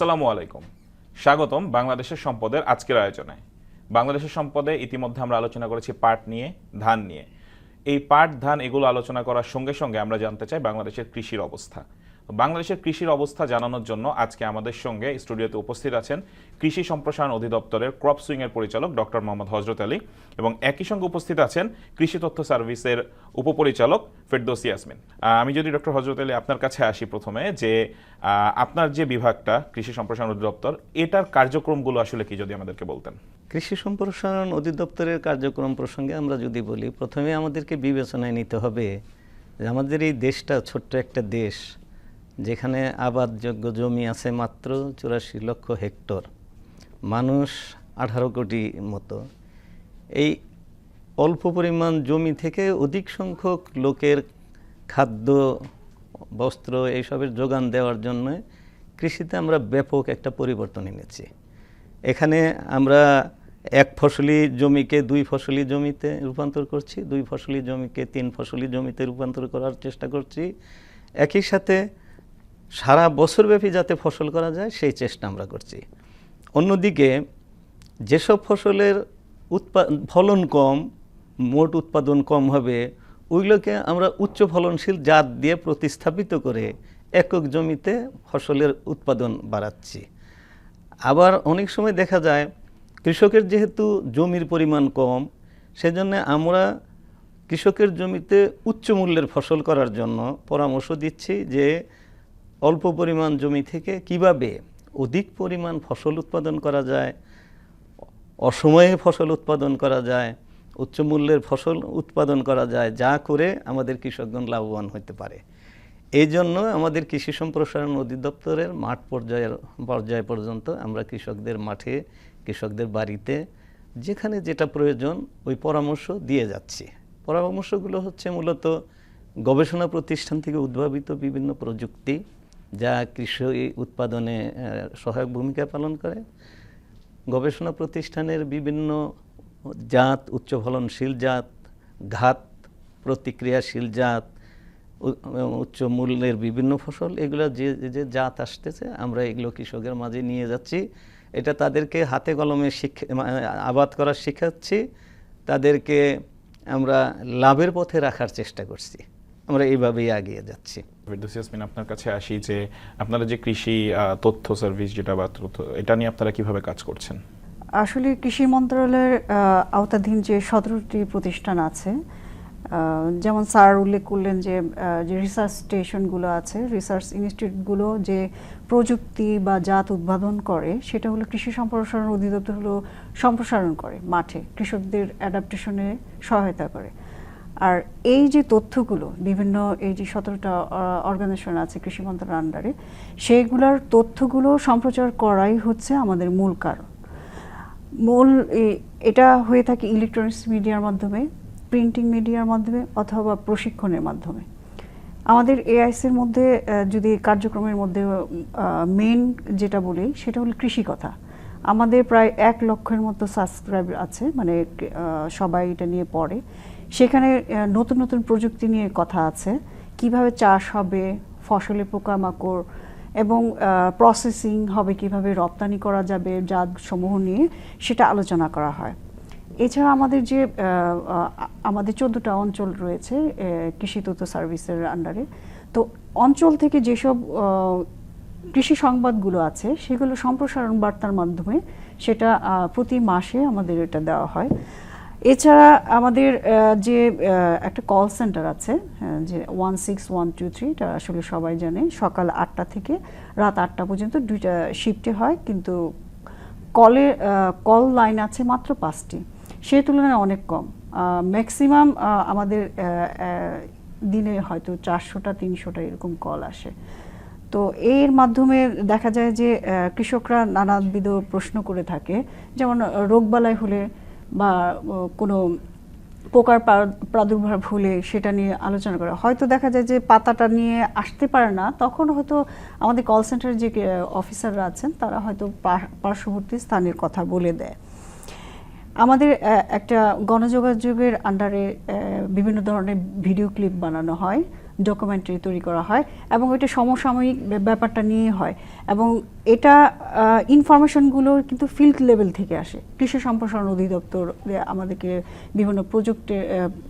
আসসালামু আলাইকুম। স্বাগতম বাংলাদেশের সম্পদের আজকের আয়োজনে। বাংলাদেশের সম্পদে ইতিমধ্যে আমরা আলোচনা করেছি পাট নিয়ে, ধান নিয়ে। এই পাট, ধান এগুলো আলোচনা করার সঙ্গে সঙ্গে আমরা জানতে চাই বাংলাদেশের কৃষির অবস্থা। বাংলাদেশের কৃষির অবস্থা জানানোর জন্য আজকে আমাদের সঙ্গে স্টুডিওতে উপস্থিত আছেন কৃষি সম্প্রসারণ অধিদপ্তরের ক্রপ সুইং এর পরিচালক ডক্টর মোহাম্মদ হজরত আলী এবং একই সঙ্গে উপস্থিত আছেন কৃষি তথ্য সার্ভিসের উপপরিচালক ফেরদৌসি ইয়াসমিন। আমি যদি ডক্টর হজরত আলী আপনার কাছে আসি প্রথমে যে আপনার যে বিভাগটা কৃষি সম্প্রসারণ অধিদপ্তর, এটার কার্যক্রমগুলো আসলে কি যদি আমাদেরকে বলতেন? কৃষি সম্প্রসারণ অধিদপ্তরের কার্যক্রম প্রসঙ্গে আমরা যদি বলি, প্রথমে আমাদেরকে বিবেচনায় নিতে হবে আমাদের এই দেশটা ছোট্ট একটা দেশ। যেখানে আবাদযোগ্য জমি আছে মাত্র চুরাশি লক্ষ হেক্টর, মানুষ আঠারো কোটি মতো। এই অল্প পরিমাণ জমি থেকে অধিক সংখ্যক লোকের খাদ্য, বস্ত্র এইসবের যোগান দেওয়ার জন্য কৃষিতে আমরা ব্যাপক একটা পরিবর্তন এনেছি। এখানে আমরা এক ফসলি জমিকে দুই ফসলি জমিতে রূপান্তর করছি, দুই ফসলি জমিকে তিন ফসলি জমিতে রূপান্তর করার চেষ্টা করছি। একই সাথে সারা বছরব্যাপী যাতে ফসল করা যায়, সেই চেষ্টা আমরা করছি। অন্যদিকে, যেসব ফসলের উৎপা, ফলন কম, মোট উৎপাদন কম হবে, ওইগুলোকে আমরা উচ্চ ফলনশীল জাত দিয়ে প্রতিস্থাপিত করে একক জমিতে ফসলের উৎপাদন বাড়াচ্ছি। আবার অনেক সময় দেখা যায়, কৃষকের যেহেতু জমির পরিমাণ কম, সেজন্য আমরা কৃষকের জমিতে উচ্চ মূল্যের ফসল করার জন্য পরামর্শ দিচ্ছি যে অল্প পরিমাণ জমি থেকে কীভাবে অধিক পরিমাণ ফসল উৎপাদন করা যায়, অসময়ে ফসল উৎপাদন করা যায়, উচ্চ মূল্যের ফসল উৎপাদন করা যায়, যা করে আমাদের কৃষকগণ লাভবান হতে পারে। এই জন্য আমাদের কৃষি সম্প্রসারণ অধিদপ্তরের মাঠ পর্যায়ের পর্যায় পর্যন্ত আমরা কৃষকদের মাঠে, কৃষকদের বাড়িতে যেখানে যেটা প্রয়োজন ওই পরামর্শ দিয়ে যাচ্ছি। পরামর্শগুলো হচ্ছে মূলত গবেষণা প্রতিষ্ঠান থেকে উদ্ভাবিত বিভিন্ন প্রযুক্তি যা কৃষি উৎপাদনে সহায়ক ভূমিকা পালন করে। গবেষণা প্রতিষ্ঠানের বিভিন্ন জাত উচ্চ ফলনশীল জাত, ঘাত প্রতিক্রিয়াশীল জাত উচ্চ মূল্যের বিভিন্ন ফসল, এগুলো যে যে জাত আসতেছে, আমরা এগুলো কৃষকের মাঝে নিয়ে যাচ্ছি। এটা তাদেরকে হাতে কলমে শিক্ষা আবাদ করার শেখাচ্ছি। তাদেরকে আমরা লাভের পথে রাখার চেষ্টা করছি। আমরা এইভাবেই আগিয়ে যাচ্ছি। ফেরদৌসি ইয়াসমিন আপনার কাছে আসি যে আপনারা যে কৃষি তথ্য সার্ভিস যেটা বা তথ্য এটা নিয়ে আপনারা কীভাবে কাজ করছেন? আসলে কৃষি মন্ত্রণালয়ের আওতাধীন যে সতেরোটি প্রতিষ্ঠান আছে যেমন স্যার উল্লেখ করলেন যে যে রিসার্চ স্টেশনগুলো আছে রিসার্চ ইনস্টিটিউটগুলো যে প্রযুক্তি বা জাত উদ্ভাবন করে সেটা হলো কৃষি সম্প্রসারণ অধিদপ্তর হলো সম্প্রসারণ করে মাঠে। কৃষকদের অ্যাডাপ্টেশনে সহায়তা করে। আর এই যে তথ্যগুলো, বিভিন্ন এই যে সতেরোটা অর্গানাইজেশন আছে কৃষি মন্ত্রণালয়ের আন্ডারে সেইগুলোর তথ্যগুলো সম্প্রচার করাই হচ্ছে আমাদের মূল কারণ। মূল এটা হয়ে থাকে ইলেকট্রনিক্স মিডিয়ার মাধ্যমে প্রিন্টিং মিডিয়ার মাধ্যমে, অথবা প্রশিক্ষণের মাধ্যমে। আমাদের এআইসির মধ্যে যদি কার্যক্রমের মধ্যে মেন যেটা বলি, সেটা হলো কৃষি কথা। আমাদের প্রায় এক লক্ষের মতো সাবস্ক্রাইব আছে মানে সবাই এটা নিয়ে পড়ে। সেখানে নতুন নতুন প্রযুক্তি নিয়ে কথা আছে। কীভাবে চাষ হবে, ফসলে পোকামাকড় এবং প্রসেসিং হবে, কীভাবে রপ্তানি করা যাবে জাত সমূহ নিয়ে সেটা আলোচনা করা হয়। এছাড়া আমাদের যে আমাদের চোদ্দোটা অঞ্চল রয়েছে কৃষি তথ্য সার্ভিসের আন্ডারে তো অঞ্চল থেকে যেসব কৃষি সংবাদগুলো আছে, সেগুলো সম্প্রসারণ বার্তার মাধ্যমে সেটা প্রতি মাসে আমাদের এটা দেওয়া হয়। এছাড়া আমাদের যে একটা কল সেন্টার আছে যে one six one two three এটা আসলে সবাই জানে, সকাল আটটা থেকে রাত আটটা পর্যন্ত দুইটা শিফটে হয়, কিন্তু কলে কল লাইন আছে মাত্র পাঁচটি। সে তুলনায় অনেক কম। ম্যাক্সিমাম আমাদের দিনে হয়তো চারশোটা, তিনশোটা এরকম কল আসে। তো এর মাধ্যমে দেখা যায় যে কৃষকরা নানাবিধ প্রশ্ন করে থাকে, যেমন রোগবালাই হলে বা কোনো পোকার প্রাদুর্ভাব হলে সেটা নিয়ে আলোচনা করে। হয়তো দেখা যায় যে পাতাটা নিয়ে আসতে পারে না, তখন হয়তো আমাদের কল সেন্টারের যে অফিসাররা আছেন, তারা হয়তো পার্শ্ববর্তী স্থানের কথা বলে দেয়। আমাদের একটা গণযোগাযোগের আন্ডারে বিভিন্ন ধরনের ভিডিও ক্লিপ বানানো হয়। ডকুমেন্টারি তৈরি করা হয় এবং এটা সমসাময়িক ব্যাপারটা নিয়ে হয় এবং এটা ইনফরমেশনগুলো কিন্তু ফিল্ড লেভেল থেকে আসে। কৃষি সম্প্রসারণ অধিদপ্তর আমাদেরকে বিভিন্ন প্রযুক্তি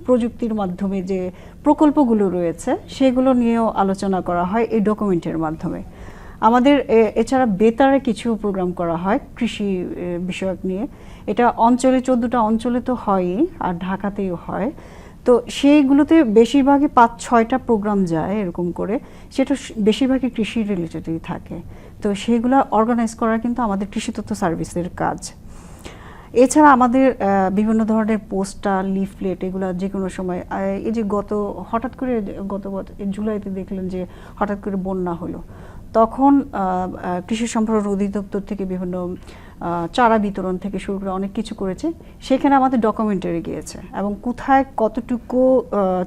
প্রযুক্তির মাধ্যমে যে প্রকল্পগুলো রয়েছে, সেগুলো নিয়েও আলোচনা করা হয় এই ডকুমেন্টের মাধ্যমে। আমাদের এছাড়া বেতারে কিছু প্রোগ্রাম করা হয় কৃষি বিষয়ক নিয়ে। এটা অঞ্চলে, চোদ্দোটা অঞ্চলে তো হয়ই, আর ঢাকাতেও হয়। তো সেইগুলোতে বেশিরভাগই পাঁচ, ছয়টা প্রোগ্রাম যায় এরকম করে। সেটা বেশিরভাগই কৃষি রিলেটেডই থাকে। তো সেইগুলো অর্গানাইজ করা কিন্তু আমাদের কৃষি তথ্য সার্ভিসের কাজ। এছাড়া আমাদের বিভিন্ন ধরনের পোস্টার লিফলেট এগুলো যে কোনো সময় এই যে গত, হঠাৎ করে গত জুলাইতে দেখলেন যে হঠাৎ করে বন্যা হলো। তখন কৃষি সম্প্রসারণ অধিদপ্তর থেকে বিভিন্ন চারা বিতরণ থেকে শুরু করে অনেক কিছু করেছে। সেখানে আমাদের ডকুমেন্টারি গিয়েছে এবং কোথায় কতটুকু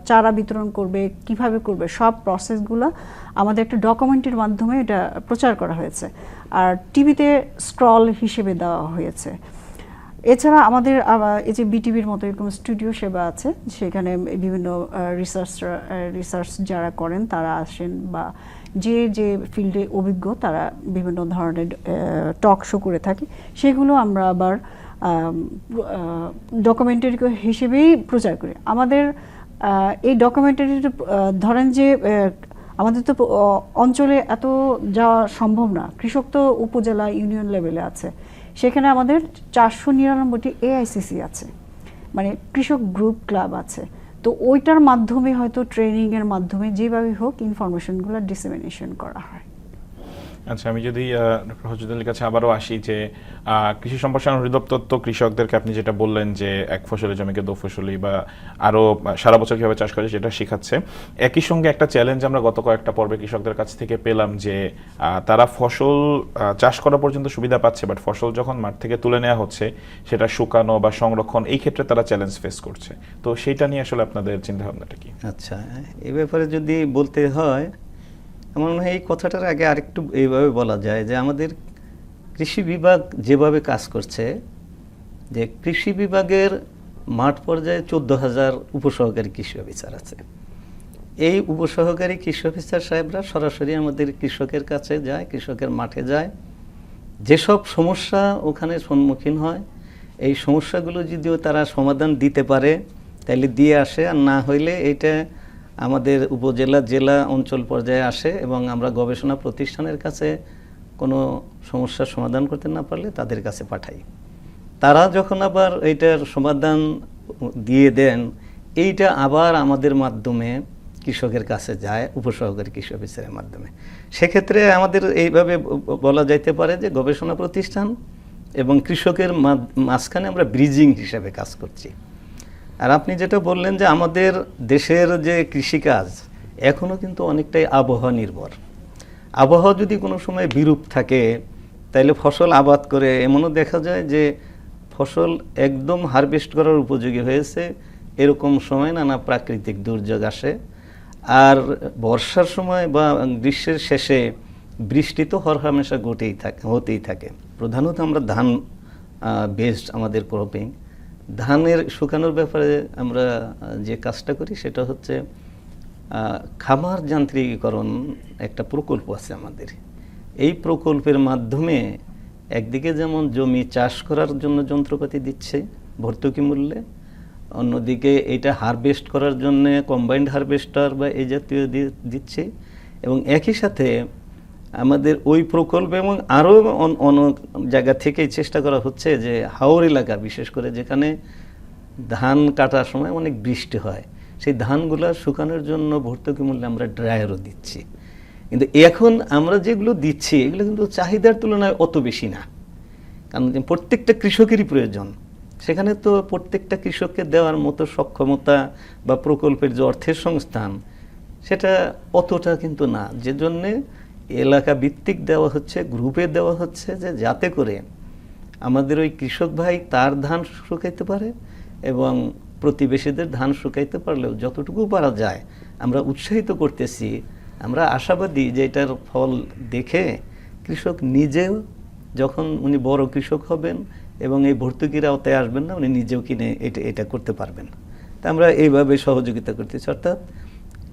চারা বিতরণ করবে, কীভাবে করবে, সব প্রসেসগুলো আমাদের একটা ডকুমেন্টের মাধ্যমে এটা প্রচার করা হয়েছে। আর টিভিতে স্ক্রল হিসেবে দেওয়া হয়েছে। এছাড়া আমাদের এই যে বিটিভির মতো এরকম স্টুডিও সেবা আছে, সেখানে বিভিন্ন রিসার্চ রিসার্চ যারা করেন তারা আসেন বা যে যে ফিল্ডে অভিজ্ঞ তারা বিভিন্ন ধরনের টক শো করে থাকে। সেগুলো আমরা আবার ডকুমেন্টারি হিসেবেই প্রচার করি। আমাদের এই ডকুমেন্টারি ধরেন যে আমাদের তো অঞ্চলে এত যাওয়া সম্ভব না। কৃষক তো উপজেলা ইউনিয়ন লেভেলে আছে। সেখানে আমাদের চারশো নিরানব্বইটি এআইসিসি আছে। মানে কৃষক গ্রুপ ক্লাব আছে। তো ওইটার মাধ্যমে হয়তো ট্রেনিংয়ের মাধ্যমে যেভাবে হোক ইনফরমেশনগুলো ডিসেমিনেশন করা হয়। আচ্ছা আমি যদি ডক্টর হজরতুল্লির কাছে আবারও আসি যে কৃষি সম্প্রসারণ অধিদপ্তর তো কৃষকদেরকে আপনি যেটা বললেন যে, এক ফসলের জমিকে দু ফসলি বা আরও সারা বছর কীভাবে চাষ করে সেটা শেখাচ্ছে। একই সঙ্গে একটা চ্যালেঞ্জ আমরা গত কয়েকটা পর্বে কৃষকদের কাছ থেকে পেলাম যে তারা ফসল চাষ করা পর্যন্ত সুবিধা পাচ্ছে বাট ফসল যখন মাঠ থেকে তুলে নেওয়া হচ্ছে, সেটা শুকানো বা সংরক্ষণ, এই ক্ষেত্রে তারা চ্যালেঞ্জ ফেস করছে। তো সেইটা নিয়ে আসলে আপনাদের চিন্তা ভাবনাটা কি? আচ্ছা এ ব্যাপারে যদি বলতে হয় আমার মনে হয় এই কথাটার আগে আরেকটু এইভাবে বলা যায় যে আমাদের কৃষি বিভাগ যেভাবে কাজ করছে, যে কৃষি বিভাগের মাঠ পর্যায়ে চোদ্দ হাজার উপসহকারী কৃষি অফিসার আছে। এই উপসহকারী কৃষি অফিসার সাহেবরা সরাসরি আমাদের কৃষকের কাছে যায়, কৃষকের মাঠে যায়। যেসব সমস্যা ওখানে সম্মুখীন হয়, এই সমস্যাগুলো যদিও তারা সমাধান দিতে পারে তাহলে দিয়ে আসে। আর না হইলে এটা আমাদের উপজেলা, জেলা অঞ্চল পর্যায়ে আসে এবং আমরা গবেষণা প্রতিষ্ঠানের কাছে কোনো সমস্যার সমাধান করতে না পারলে তাদের কাছে পাঠাই। তারা যখন আবার এইটার সমাধান দিয়ে দেন, এইটা আবার আমাদের মাধ্যমে কৃষকের কাছে যায়, উপসহকারী কৃষি অফিসারের মাধ্যমে। সেক্ষেত্রে আমাদের এইভাবে বলা যাইতে পারে যে গবেষণা প্রতিষ্ঠান এবং কৃষকের মাঝ- মাঝখানে আমরা ব্রিজিং হিসেবে কাজ করছি। আর আপনি যেটা বললেন যে আমাদের দেশের যে কৃষিকাজ এখনও কিন্তু অনেকটাই আবহাওয়া নির্ভর। আবহাওয়া যদি কোনো সময় বিরূপ থাকে তাহলে ফসল আবাদ করে, এমনও দেখা যায় যে ফসল একদম হারভেস্ট করার উপযোগী হয়েছে, এরকম সময় নানা প্রাকৃতিক দুর্যোগ আসে। আর বর্ষার সময় বা গ্রীষ্মের শেষে বৃষ্টি তো হর হামেশা ঘটেই থাকে, হতেই থাকে। প্রধানত আমরা ধান বেসড আমাদের ক্রপিং। ধানের শুকানোর ব্যাপারে আমরা যে কাজটা করি সেটা হচ্ছে খামার যান্ত্রিকীকরণ একটা প্রকল্প আছে আমাদের। এই প্রকল্পের মাধ্যমে একদিকে যেমন জমি চাষ করার জন্য যন্ত্রপাতি দিচ্ছে ভর্তুকি মূল্যে, অন্যদিকে এটা হারভেস্ট করার জন্য কম্বাইন্ড হারভেস্টার বা এই জাতীয় দিচ্ছে এবং একই সাথে আমাদের ওই প্রকল্প এবং আরও অনেক জায়গা থেকেই চেষ্টা করা হচ্ছে যে হাওর এলাকা, বিশেষ করে যেখানে ধান কাটার সময় অনেক বৃষ্টি হয়, সেই ধানগুলো শুকানোর জন্য ভর্তুকি মূল্যে আমরা ড্রায়ারও দিচ্ছি। কিন্তু এখন আমরা যেগুলো দিচ্ছি, এগুলো কিন্তু চাহিদার তুলনায় অত বেশি না। কারণ প্রত্যেকটা কৃষকেরই প্রয়োজন। সেখানে তো প্রত্যেকটা কৃষককে দেওয়ার মতো সক্ষমতা বা প্রকল্পের যে অর্থের সংস্থান, সেটা অতটা কিন্তু না। যে জন্যে এলাকা ভিত্তিক দেওয়া হচ্ছে, গ্রুপে দেওয়া হচ্ছে যে যাতে করে আমাদের ওই কৃষক ভাই তার ধান শুকাইতে পারে এবং প্রতিবেশীদের ধান শুকাইতে পারলেও যতটুকু পারা যায় আমরা উৎসাহিত করতেছি। আমরা আশাবাদী যে এটার ফল দেখে কৃষক নিজেও যখন উনি বড় কৃষক হবেন এবং এই ভর্তুকির আওতায় আসবেন না, উনি নিজেও কিনে এটা এটা করতে পারবেন। তা আমরা এইভাবে সহযোগিতা করতেছি। অর্থাৎ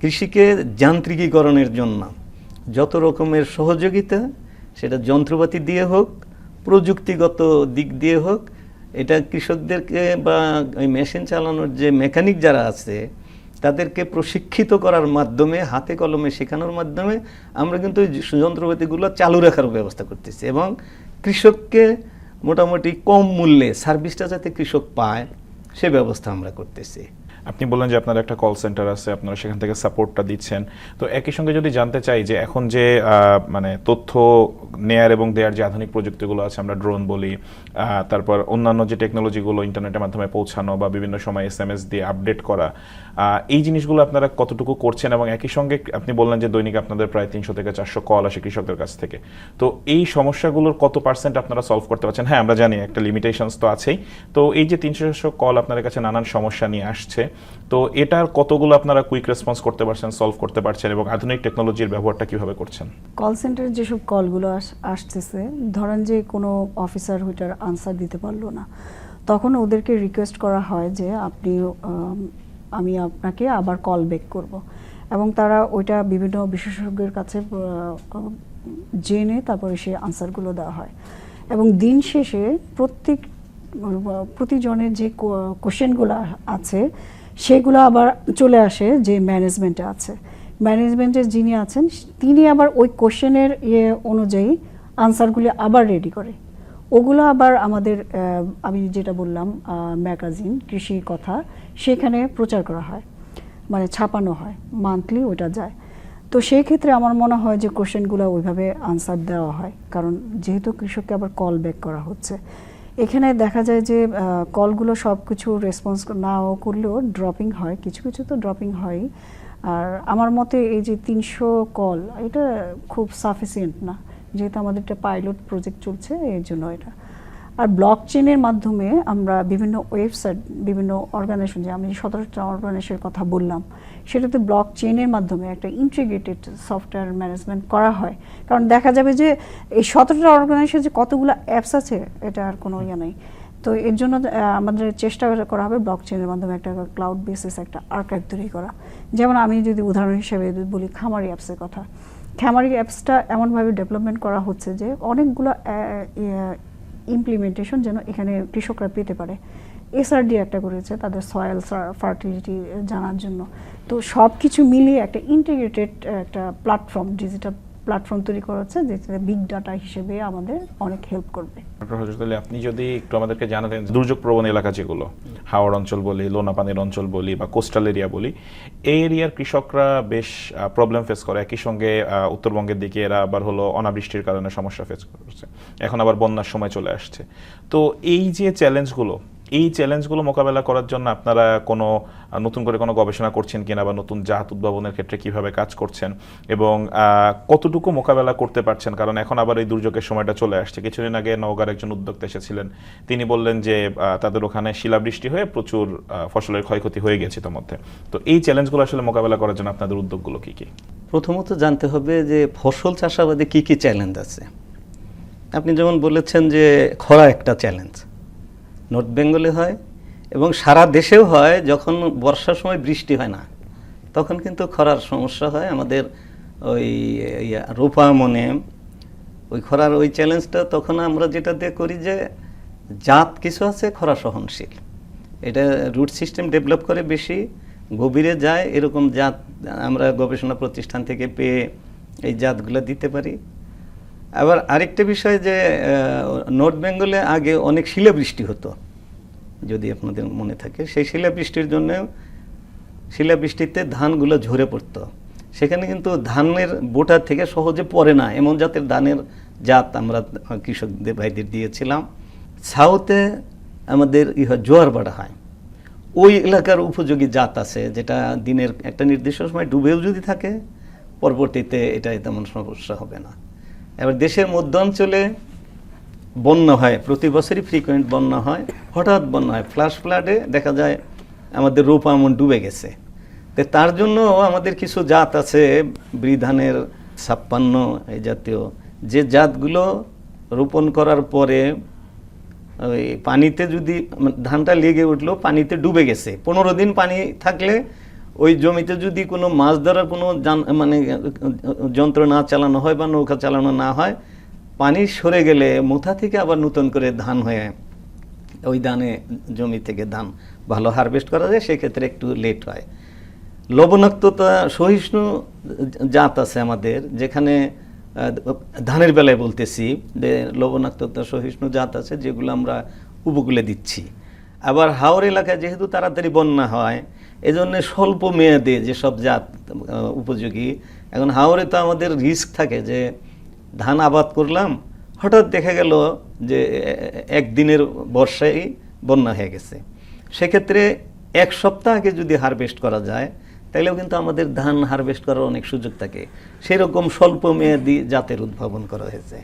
কৃষিকে যান্ত্রিকীকরণের জন্য যত রকমের সহযোগিতা, সেটা যন্ত্রপাতি দিয়ে হোক, প্রযুক্তিগত দিক দিয়ে হোক, এটা কৃষকদেরকে বা ওই মেশিন চালানোর যে মেকানিক যারা আছে, তাদেরকে প্রশিক্ষিত করার মাধ্যমে, হাতে কলমে শেখানোর মাধ্যমে, আমরা কিন্তু যন্ত্রপাতিগুলো চালু রাখার ব্যবস্থা করতেছি এবং কৃষককে মোটামুটি কম মূল্যে সার্ভিসটা যাতে কৃষক পায়, সে ব্যবস্থা আমরা করতেছি। আপনি বললেন যে আপনার একটা কল সেন্টার আছে, আপনারা সেখান থেকে সাপোর্টটা দিচ্ছেন। তো একই সঙ্গে যদি জানতে চাই যে এখন যে মানে তথ্য নেয়ার এবং দেওয়ার যে আধুনিক প্রযুক্তিগুলো আছে, আমরা ড্রোন বলি তারপর অন্যান্য যে টেকনোলজিগুলো ইন্টারনেটের মাধ্যমে পৌঁছানো বা বিভিন্ন সময় এস এম এস দিয়ে আপডেট করা এই জিনিসগুলো আপনারা কতটুকু করছেন এবং একই সঙ্গে আপনি বললেন যে দৈনিক আপনাদের প্রায় তিনশো থেকে চারশো কল আসে কৃষকদের কাছ থেকে। তো এই সমস্যাগুলোর কত পার্সেন্ট আপনারা সলভ করতে পারছেন? হ্যাঁ আমরা জানি একটা লিমিটেশনস তো আছেই। তো এই যে তিনশো চারশো কল আপনাদের কাছে নানান সমস্যা নিয়ে আসছে তো এটার কতগুলো আপনারা কুইক রেসপন্স করতে পারছেন সলভ করতে পারছেন এবং আধুনিক টেকনোলজির ব্যবহারটা কীভাবে করছেন? কল সেন্টারে যেসব কলগুলো আস- আসতেছে, ধরেন যে কোনো অফিসার ওইটার আনসার দিতে পারল না, তখন ওদেরকে রিকোয়েস্ট করা হয় যে আপনি আমি আপনাকে আবার কল ব্যাক করব। এবং তারা ওইটা বিভিন্ন বিশেষজ্ঞের কাছে জেনে তারপরে সে আনসারগুলো দেওয়া হয়। এবং দিন শেষে প্রত্যেক, প্রতিজনের যে কোশ্চেনগুলো আছে সেগুলো আবার চলে আসে যে ম্যানেজমেন্টে আছে। ম্যানেজমেন্টের যিনি আছেন, তিনি আবার ওই কোশ্চেনের ইয়ে অনুযায়ী আনসারগুলি আবার রেডি করে। ওগুলো আবার আমাদের আমি যেটা বললাম ম্যাগাজিন কৃষি কথা, সেখানে প্রচার করা হয়। মানে ছাপানো হয় মান্থলি ওটা যায়। তো সেই ক্ষেত্রে আমার মনে হয় যে কোশ্চেনগুলো ওইভাবে আনসার দেওয়া হয়। কারণ যেহেতু কৃষককে আবার কল ব্যাক করা হচ্ছে। এখানে দেখা যায় যে কলগুলো সব কিছু রেসপন্স নাও করলেও ড্রপিং হয়, কিছু কিছু তো ড্রপিং হয় আর আমার মতে এই যে তিনশো কল, এটা খুব সাফিসিয়েন্ট না। যেহেতু আমাদের একটা পাইলট প্রজেক্ট চলছে, এর জন্য এটা। আর ব্লক চেনের মাধ্যমে আমরা বিভিন্ন ওয়েবসাইট বিভিন্ন অর্গানাইজেশন যে আমি সতেরোটা অর্গানাইজেশনের কথা বললাম, সেটাতে ব্লক চেনের মাধ্যমে একটা ইন্টিগ্রেটেড সফটওয়্যার ম্যানেজমেন্ট করা হয়। কারণ দেখা যাবে যে এই সতেরোটা অর্গানাইজেশন যে কতগুলো অ্যাপস আছে, এটা আর কোনো ইয়ে নেই। তো এর জন্য আমাদের চেষ্টা করা হবে ব্লক চেনের মাধ্যমে একটা ক্লাউড বেসিস একটা আর্কাইভ তৈরি করা। যেমন আমি যদি উদাহরণ হিসেবে বলি খামারি অ্যাপসের কথা। খামারি অ্যাপসটা এমনভাবে ডেভেলপমেন্ট করা হচ্ছে যে অনেকগুলো ইমপ্লিমেন্টেশন যেন এখানে কৃষকরা পেতে পারে। এসআরডি একটা করেছে তাদের সয়েল ফার্টিলিটি জানার জন্য। তো সব কিছু মিলিয়ে একটা ইন্টিগ্রেটেড একটা প্ল্যাটফর্ম ডিজিটাল প্ল্যাটফর্ম তৈরি করা হচ্ছে যেটা বিগ ডাটা হিসেবে আমাদের অনেক হেল্প করবে। ডক্টর আপনি যদি একটু আমাদেরকে জানাতেন দুর্যোগ প্রবণ এলাকা যেগুলো, হাওড় অঞ্চল বলি, লোনাপানির অঞ্চল বলি, বা কোস্টাল এরিয়া বলি, এই এরিয়ার কৃষকরা বেশ প্রবলেম ফেস করে। একই সঙ্গে উত্তরবঙ্গের দিকে এরা আবার হলো অনাবৃষ্টির কারণে সমস্যা ফেস করছে। এখন আবার বন্যার সময় চলে আসছে। তো এই যে চ্যালেঞ্জগুলো এই চ্যালেঞ্জগুলো মোকাবেলা করার জন্য আপনারা কোনো নতুন করে কোনো গবেষণা করছেন কিনা বা নতুন জাত উদ্ভাবনের ক্ষেত্রে কীভাবে কাজ করছেন এবং কতটুকু মোকাবেলা করতে পারছেন? কারণ এখন আবার এই দুর্যোগের সময়টা চলে আসছে। কিছুদিন আগে নওগাঁর একজন উদ্যোক্তা এসেছিলেন। তিনি বললেন যে তাদের ওখানে শিলাবৃষ্টি হয়ে প্রচুর ফসলের ক্ষয়ক্ষতি হয়ে গেছে ইতোমধ্যে তো এই চ্যালেঞ্জগুলো আসলে মোকাবেলা করার জন্য আপনাদের উদ্যোগগুলো কী কী? প্রথমত জানতে হবে যে ফসল চাষাবাদে কি কি চ্যালেঞ্জ আছে। আপনি যেমন বলেছেন যে খরা একটা চ্যালেঞ্জ নর্থ বেঙ্গলে হয় এবং সারা দেশেও হয় যখন বর্ষার সময় বৃষ্টি হয় না তখন কিন্তু খরার সমস্যা হয়। আমাদের ওই ইয়া, রূপামনে ওই খরার ওই চ্যালেঞ্জটা তখন আমরা যেটা দিয়ে করি যে জাত কিছু আছে খরা সহনশীল। এটা রুট সিস্টেম ডেভেলপ করে বেশি গভীরে যায় এরকম জাত আমরা গবেষণা প্রতিষ্ঠান থেকে পেয়ে এই জাতগুলো দিতে পারি। আবার আরেকটা বিষয় যে নর্থ বেঙ্গলে আগে অনেক শিলাবৃষ্টি হতো, যদি আপনাদের মনে থাকে। সেই শিলাবৃষ্টির জন্য শিলাবৃষ্টিতে ধানগুলো ঝরে পড়তো। সেখানে কিন্তু ধানের বোটা থেকে সহজে পড়ে না। এমন জাতের ধানের জাত আমরা কৃষকদের ভাইদের দিয়েছিলাম। সাউথে আমাদের ই হয় জোয়ার বাড়া হয়। ওই এলাকার উপযোগী জাত আছে, যেটা দিনের একটা নির্দিষ্ট সময় ডুবেও যদি থাকে, পরবর্তীতে এটা তেমন সমস্যা হবে না। এবার দেশের মধ্যাঞ্চলে বন্যা হয়, প্রতি বছরই ফ্রিকোয়েন্ট বন্যা হয়, হঠাৎ বন্যা হয়। ফ্লাশ ফ্লাডে দেখা যায় আমাদের রূপ আমন ডুবে গেছে। তো তার জন্য আমাদের কিছু জাত আছে, বৃধানের ছাপ্পান্ন এই জাতীয়। যে জাতগুলো রোপণ করার পরে, ওই পানিতে যদি মানে ধানটা লেগে উঠল, পানিতে ডুবে গেছে। পনেরো দিন পানি থাকলে ওই জমিতে যদি কোনো মাছ ধরার কোনো মানে যন্ত্র না চালানো হয় বা নৌকা চালানো না হয়, পানি সরে গেলে মোথা থেকে আবার নতুন করে ধান হয়ে ওই ধানে, জমি থেকে ধান ভালো হারভেস্ট করা যায়, সেক্ষেত্রে একটু লেট হয়। লবণাক্ততা সহিষ্ণু জাত আছে আমাদের, যেখানে ধানের বেলায় বলতেছি যে লবণাক্ততা সহিষ্ণু জাত আছে, যেগুলো আমরা উপকূলে দিচ্ছি। আবার হাওর এলাকায় যেহেতু তাড়াতাড়ি বন্যা হয় এজন্য স্বল্প মেয়াদে যেসব জাত উপযোগী, এখন হাওরে তো আমাদের রিস্ক থাকে যে ধান আবাদ করলাম, হঠাৎ দেখা গেল যে একদিনের বর্ষায় বন্যা হয়ে গেছে। সেক্ষেত্রে এক সপ্তাহ আগে যদি হারভেস্ট করা যায় তাহলেও কিন্তু আমাদের ধান হারভেস্ট করার অনেক সুযোগ থাকে। সেরকম স্বল্প মেয়াদি জাতের উদ্ভাবন করা হয়েছে।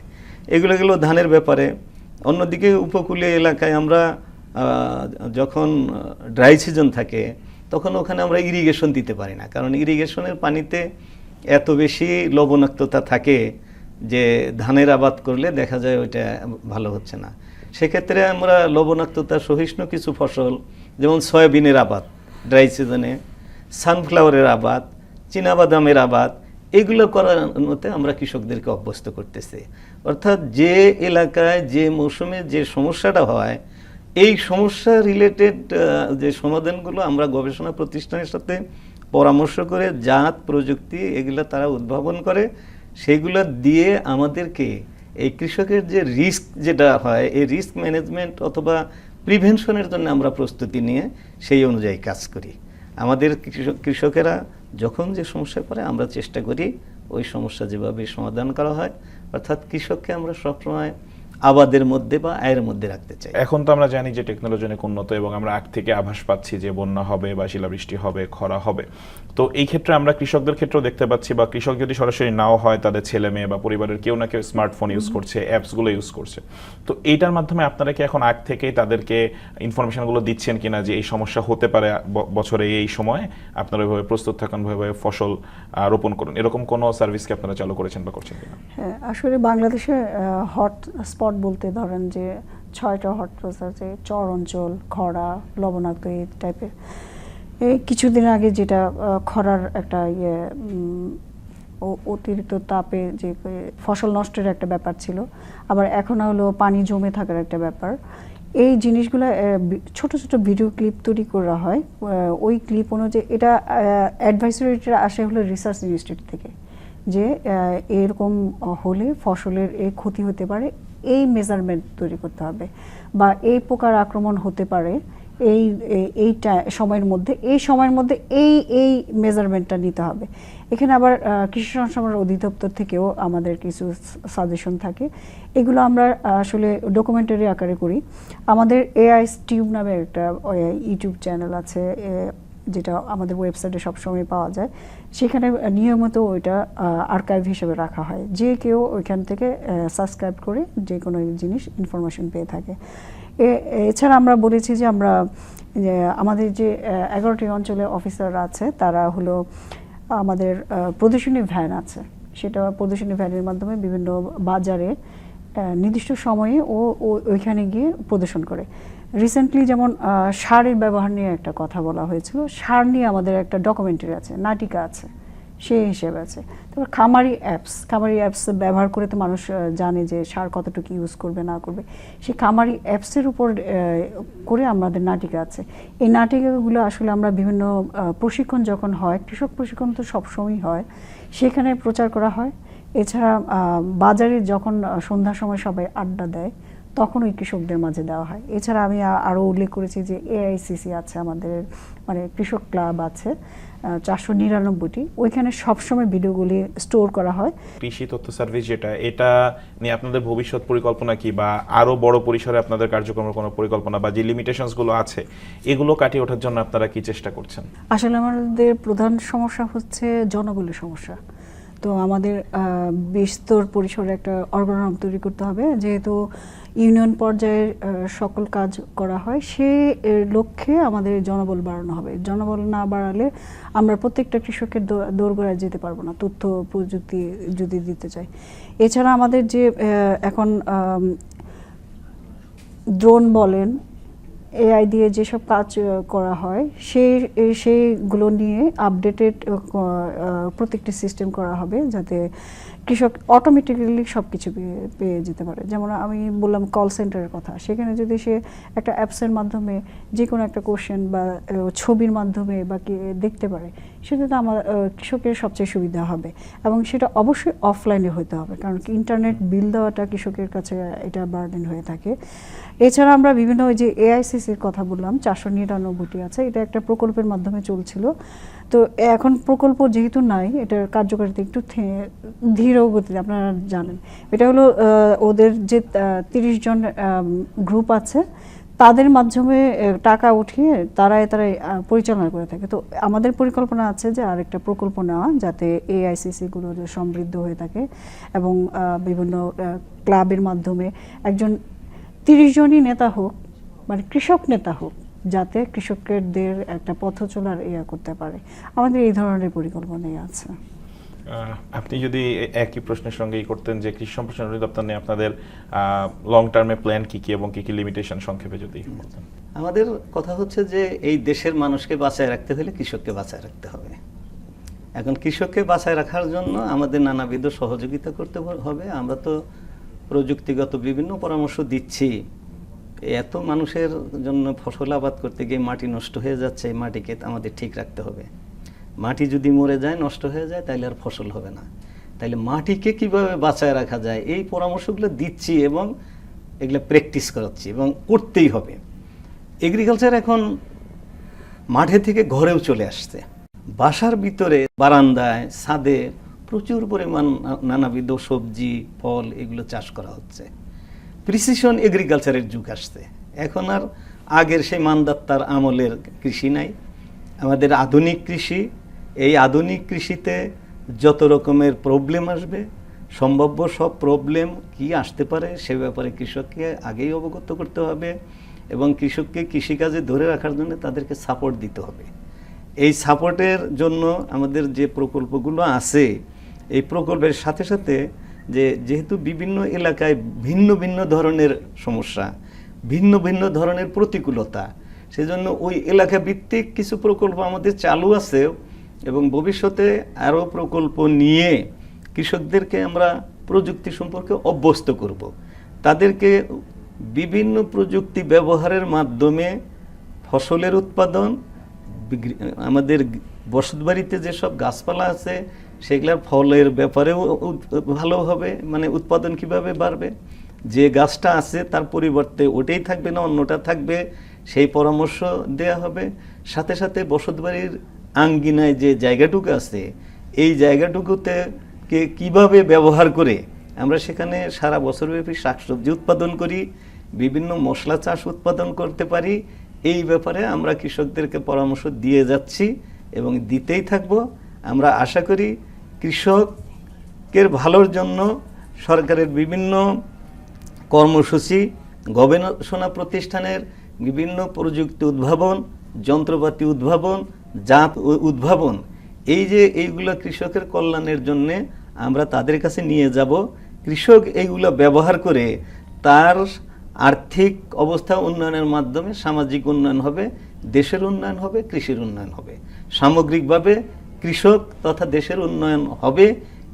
এগুলো গেলো ধানের ব্যাপারে। অন্যদিকে উপকূলীয় এলাকায় আমরা যখন ড্রাই সিজন থাকে তখন ওখানে আমরা ইরিগেশন দিতে পারি না। কারণ ইরিগেশনের পানিতে এত বেশি লবণাক্ততা থাকে যে ধানের আবাদ করলে দেখা যায় ওইটা ভালো হচ্ছে না। সেক্ষেত্রে আমরা লবণাক্ততা সহিষ্ণু কিছু ফসল, যেমন সয়াবিনের আবাদ ড্রাই সিজনে সানফ্লাওয়ারের আবাদ, চীনাবাদামের আবাদ, এগুলো করার মতে আমরা কৃষকদেরকে অভ্যস্ত করতেছি। অর্থাৎ যে এলাকায়, যে মৌসুমে যে সমস্যাটা হয় এই সমস্যা রিলেটেড যে সমাধানগুলো আমরা গবেষণা প্রতিষ্ঠানের সাথে পরামর্শ করে জাত, প্রযুক্তি এগুলো তারা উদ্ভাবন করে, সেগুলো দিয়ে আমাদেরকে এই কৃষকের যে রিস্ক যেটা হয়, এই রিস্ক ম্যানেজমেন্ট অথবা প্রিভেনশনের জন্য আমরা প্রস্তুতি নিয়ে সেই অনুযায়ী কাজ করি। আমাদের কৃষক, কৃষকেরা যখন যে সমস্যায় পড়ে, আমরা চেষ্টা করি ওই সমস্যা যেভাবে সমাধান করা হয়, অর্থাৎ কৃষককে আমরা সবসময় আবাদের মধ্যে বা আয়ের মধ্যে রাখতে চাই। এখন তো আমরা জানি যে টেকনোলজি অনেক উন্নত এবং আমরা আগ থেকে আভাস পাচ্ছি যে বন্যা হবে বা শিলাবৃষ্টি হবে খরা হবে। তো এই ক্ষেত্রে আমরা কৃষকদের ক্ষেত্রেও দেখতে পাচ্ছি বা কৃষক যদি সরাসরি নাও হয় তাদের ছেলে মেয়ে বা পরিবারের কেউ না কেউ স্মার্টফোন ইউজ করছে অ্যাপসগুলো ইউজ করছে। তো এইটার মাধ্যমে আপনারা কি এখন আগ থেকেই তাদেরকে ইনফরমেশনগুলো দিচ্ছেন কিনা যে এই সমস্যা হতে পারে বছরে এই সময়ে? আপনারা ওইভাবে প্রস্তুত থাকুন ওইভাবে ফসল রোপণ করুন। এরকম কোনো সার্ভিস কি আপনারা চালু করেছেন বা করছেন কিনা? হ্যাঁ আসলে বাংলাদেশে হট স্পট বলতে ধরেন যে ছয়টা হট স্পট আছে চর অঞ্চল খরা, লবণাক্ত এই টাইপের এই কিছুদিন আগে যেটা খরার একটা ইয়ে অতিরিক্ত তাপে যে ফসল নষ্টের একটা ব্যাপার ছিল। আবার এখন হলো পানি জমে থাকার একটা ব্যাপার। এই জিনিসগুলো ছোট ছোট ভিডিও ক্লিপ তৈরি করা হয়। ওই ক্লিপ অনুযায়ী এটা অ্যাডভাইসারিটা আসে হলো রিসার্চ ইনস্টিটিউট থেকে। যে এরকম হলে ফসলের এ ক্ষতি হতে পারে এই মেজারমেন্ট তৈরি করতে হবে বা এই পোকার আক্রমণ হতে পারে এই এই- এই সময়ের মধ্যে, এই সময়ের মধ্যে এই এই মেজারমেন্টটা নিতে হবে। এখানে আবার কৃষি সংস্থার অধিদপ্তর থেকেও আমাদের কিছু সাজেশন থাকে। এগুলো আমরা আসলে ডকুমেন্টারি আকারে করি। আমাদের এআইস টিউব নামে একটা ইউটিউব চ্যানেল আছে যেটা আমাদের ওয়েবসাইটে সবসময় পাওয়া যায়, সেখানে নিয়মিত ওইটা আর্কাইভ হিসেবে রাখা হয়। যে কেউ ওইখান থেকে সাবস্ক্রাইব করে যে কোনো জিনিস ইনফরমেশন পেয়ে থাকে। এছাড়া আমরা বলেছি যে আমরা আমাদের যে এগারোটি অঞ্চলে অফিসাররা আছে, তারা হলো আমাদের প্রদর্শনী ভ্যান আছে। সেটা প্রদর্শনী ভ্যানের মাধ্যমে বিভিন্ন বাজারে নির্দিষ্ট সময়ে ও- ওইখানে গিয়ে প্রদর্শন করে। রিসেন্টলি যেমন সারের ব্যবহার নিয়ে একটা কথা বলা হয়েছিল। সার নিয়ে আমাদের একটা ডকুমেন্টারি আছে, নাটিকা আছে সেই হিসেবে আছে। তারপর খামারি অ্যাপস খামারি অ্যাপস ব্যবহার করে তো মানুষ জানে যে সার কতটুকু ইউজ করবে, না করবে। সেই খামারি অ্যাপসের উপর করে আমাদের নাটিকা আছে। এই নাটিকাগুলো আসলে আমরা বিভিন্ন প্রশিক্ষণ যখন হয়, কৃষক প্রশিক্ষণ তো সবসময়ই হয়, সেখানে প্রচার করা হয়। এছাড়া বাজারে যখন সন্ধ্যার সময় সবাই আড্ডা দেয় তখন ওই কৃষকদের মাঝে দেওয়া হয়। এছাড়া আমি আরও উল্লেখ করেছি যে এআইসিসি আছে আমাদের মানে কৃষক ক্লাব আছে চারশো নিরানব্বইটি। ওইখানে সবসময় ভিডিওগুলি স্টোর করা হয়। কৃষি তথ্য সার্ভিস যেটা এটা নিয়ে আপনাদের ভবিষ্যৎ পরিকল্পনা কি বা আরও বড় পরিসরে আপনাদের কার্যক্রমের কোনো পরিকল্পনা বা যে লিমিটেশনসগুলো আছে এগুলো কাটিয়ে ওঠার জন্য আপনারা কি চেষ্টা করছেন? আসলে আমাদের প্রধান সমস্যা হচ্ছে জনবলের সমস্যা। তো আমাদের বিস্তর পরিসরে একটা অর্গানাম তৈরি করতে হবে। যেহেতু ইউনিয়ন পর্যায়ে সকল কাজ করা হয়, সে লক্ষ্যে আমাদের জনবল বাড়ানো হবে। জনবল না বাড়ালে আমরা প্রত্যেকটা কৃষকের দোরগোড়ায় যেতে পারব না, তথ্য, প্রযুক্তি যদি দিতে চাই। এছাড়া আমাদের যে এখন ড্রোন বলেন, এআই দিয়ে যেসব কাজ করা হয়, সেই সেইগুলো নিয়ে আপডেটেড প্রত্যেকটি সিস্টেম করা হবে যাতে কৃষক অটোমেটিক্যালি সব কিছু পেয়ে যেতে পারে। যেমন আমি বললাম কল সেন্টারের কথা। সেখানে যদি সে একটা অ্যাপসের মাধ্যমে যে কোনো একটা কোশ্চেন বা ছবির মাধ্যমে বা কি দেখতে পারে সেটা তো আমার কৃষকের সবচেয়ে সুবিধা হবে। এবং সেটা অবশ্যই অফলাইনে হতে হবে। কারণ ইন্টারনেট বিল দেওয়াটা কৃষকের কাছে এটা বার্ডেন হয়ে থাকে। এছাড়া আমরা বিভিন্ন ওই যে এআইসিসির কথা বললাম, চারশো নিরানব্বইটি আছে। এটা একটা প্রকল্পের মাধ্যমে চলছিল। তো এখন প্রকল্প যেহেতু নাই, এটার কার্যকারিতা একটু ধীর গতিতে আপনারা জানেন। এটা হলো ওদের যে তিরিশ জন গ্রুপ আছে, তাদের মাধ্যমে টাকা উঠিয়ে তারাই তারাই পরিচালনা করে থাকে। তো আমাদের পরিকল্পনা আছে যে আরেকটা প্রকল্প নেওয়া যাতে এআইসিসিগুলো সমৃদ্ধ হয়ে থাকে এবং বিভিন্ন ক্লাবের মাধ্যমে একজন তিরিশ জনই নেতা হোক মানে কৃষক নেতা হোক যাতে কৃষকদের একটা পথ চলার ইয়া করতে পারে। আমাদের এই ধরনের পরিকল্পনাই আছে। আপনি যদি একই প্রশ্নের সঙ্গেই করতেন যে কৃষি সম্প্রসারণ অধিদপ্তর নিয়ে আপনাদের লং টার্মে প্ল্যান কি কি এবং কি কি লিমিটেশন সংক্ষেপে যদি বলতেন। আমাদের কথা হচ্ছে যে এই দেশের মানুষকে বাঁচায় রাখতে হলে কৃষককে বাঁচায় রাখতে হবে। এখন কৃষককে বাঁচায় রাখার জন্য আমাদের নানাবিধ সহযোগিতা করতে হবে। আমরা তো প্রযুক্তিগত বিভিন্ন পরামর্শ দিচ্ছি। এত মানুষের জন্য ফসল আবাদ করতে গিয়ে মাটি নষ্ট হয়ে যাচ্ছে মাটিকে আমাদের ঠিক রাখতে হবে। মাটি যদি মরে যায়, নষ্ট হয়ে যায় তাহলে আর ফসল হবে না। তাহলে মাটিকে কীভাবে বাঁচায় রাখা যায়, এই পরামর্শগুলো দিচ্ছি এবং এগুলো প্র্যাকটিস করাচ্ছি এবং করতেই হবে। এগ্রিকালচার এখন মাঠে থেকে ঘরেও চলে আসছে। বাসার ভিতরে, বারান্দায়, ছাদে প্রচুর পরিমাণ নানাবিধ সবজি, ফল এগুলো চাষ করা হচ্ছে। প্রিসিশন এগ্রিকালচারের যুগ আসছে। এখন আর আগের সেই মানদাত্তার আমলের কৃষি নাই। আমাদের আধুনিক কৃষি, এই আধুনিক কৃষিতে যত রকমের প্রবলেম আসবে, সম্ভাব্য সব প্রবলেম কি আসতে পারে, সে ব্যাপারে কৃষককে আগেই অবগত করতে হবে এবং কৃষককে কৃষিকাজে ধরে রাখার জন্য তাদেরকে সাপোর্ট দিতে হবে। এই সাপোর্টের জন্য আমাদের যে প্রকল্পগুলো আছে, এই প্রকল্পের সাথে সাথে যে যেহেতু বিভিন্ন এলাকায় ভিন্ন ভিন্ন ধরনের সমস্যা, ভিন্ন ভিন্ন ধরনের প্রতিকূলতা, সেজন্য ওই এলাকা ভিত্তিক কিছু প্রকল্প আমাদের চালু আছে এবং ভবিষ্যতে আরও প্রকল্প নিয়ে কৃষকদেরকে আমরা প্রযুক্তি সম্পর্কে অভ্যস্ত করব। তাদেরকে বিভিন্ন প্রযুক্তি ব্যবহারের মাধ্যমে ফসলের উৎপাদন আমাদের বসতবাড়িতে যেসব গাছপালা আছে সেগুলোর ফলের ব্যাপারেও ভালো হবে মানে উৎপাদন কীভাবে বাড়বে? যে গাছটা আছে তার পরিবর্তে ওটাই থাকবে না, অন্যটা থাকবে, সেই পরামর্শ দেয়া হবে। সাথে সাথে বসতবাড়ির আঙ্গিনায় যে জায়গাটুকু আছে, এই জায়গাটুকুতে কে কীভাবে ব্যবহার করে আমরা সেখানে সারা বছরব্যাপী শাকসবজি উৎপাদন করি, বিভিন্ন মশলা চাষ উৎপাদন করতে পারি, এই ব্যাপারে আমরা কৃষকদেরকে পরামর্শ দিয়ে যাচ্ছি এবং দিতেই থাকব। আমরা আশা করি কৃষকের ভালোর জন্য সরকারের বিভিন্ন কর্মসূচি, গবেষণা প্রতিষ্ঠানের বিভিন্ন প্রযুক্তি উদ্ভাবন, যন্ত্রপাতি উদ্ভাবন, জাত উদ্ভাবন, এই যে এইগুলো কৃষকের কল্যাণের জন্য আমরা তাদের কাছে নিয়ে যাব। কৃষক এইগুলো ব্যবহার করে তার আর্থিক অবস্থা উন্নয়নের মাধ্যমে সামাজিক উন্নয়ন হবে, দেশের উন্নয়ন হবে, কৃষির উন্নয়ন হবে। সামগ্রিকভাবে কৃষক তথা দেশের উন্নয়ন হবে,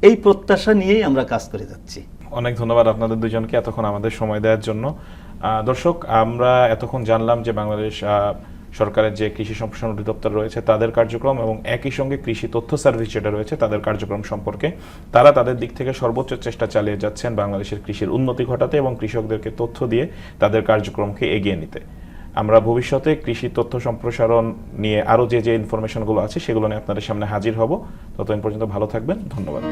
এই প্রত্যাশা নিয়েই আমরা কাজ করে যাচ্ছি। অনেক ধন্যবাদ আপনাদের দুজনকে এতক্ষণ আমাদের সময় দেওয়ার জন্য। দর্শক, আমরা এতক্ষণ জানলাম যে বাংলাদেশ সরকারের যে কৃষি সম্প্রসারণ অধিদপ্তর রয়েছে তাদের কার্যক্রম এবং একই সঙ্গে কৃষি তথ্য সার্ভিস যেটা রয়েছে তাদের কার্যক্রম সম্পর্কে। তারা তাদের দিক থেকে সর্বোচ্চ চেষ্টা চালিয়ে যাচ্ছেন বাংলাদেশের কৃষির উন্নতি ঘটাতে এবং কৃষকদেরকে তথ্য দিয়ে তাদের কার্যক্রমকে এগিয়ে নিতে। আমরা ভবিষ্যতে কৃষি তথ্য সম্প্রসারণ নিয়ে আরও যে যে ইনফরমেশনগুলো আছে সেগুলো নিয়ে আপনাদের সামনে হাজির হব। ততদিন পর্যন্ত ভালো থাকবেন। ধন্যবাদ।